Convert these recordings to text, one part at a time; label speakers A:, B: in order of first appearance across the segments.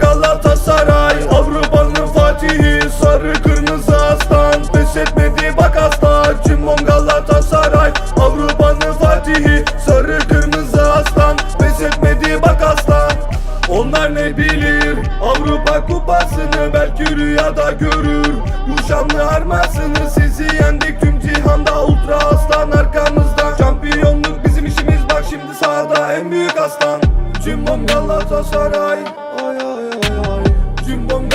A: Galatasaray Avrupa'nın Fatihi Sarı kırmızı aslan. Pes etmedi bak asla. Cimbom Galatasaray Avrupa'nın Fatihi Sarı kırmızı aslan. Pes etmedi bak asla. Onlar ne bilir? Avrupa kupasını belki rüyada görür. Bu şanlı armasını sizi yendik. Tüm cihanda Ultra aslan arkamızda. Şampiyonluk bizim işimiz. Bak şimdi sahada en büyük aslan. Cimbom Galatasaray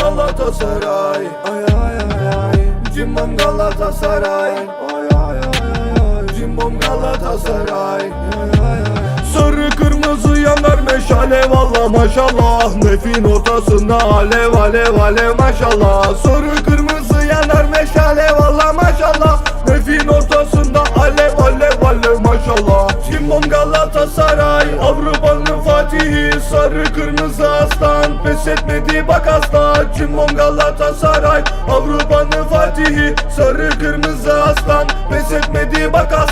A: Galatasaray. Ay ay ay ay. Cimbom Galatasaray. Ay ay ay ay. Cimbom Galatasaray. Ay ay ay Sarı kırmızı yanar meşale valla maşallah. Nefin ortasında alev alev alev maşallah. Sarı kırmızı Cimbom Galatasaray Avrupa'nın Fatihi Sarı kırmızı aslan. Pes etmedi bak asla. Cimbom Galatasaray Avrupa'nın Fatihi Sarı kırmızı aslan. Pes etmedi bak aslan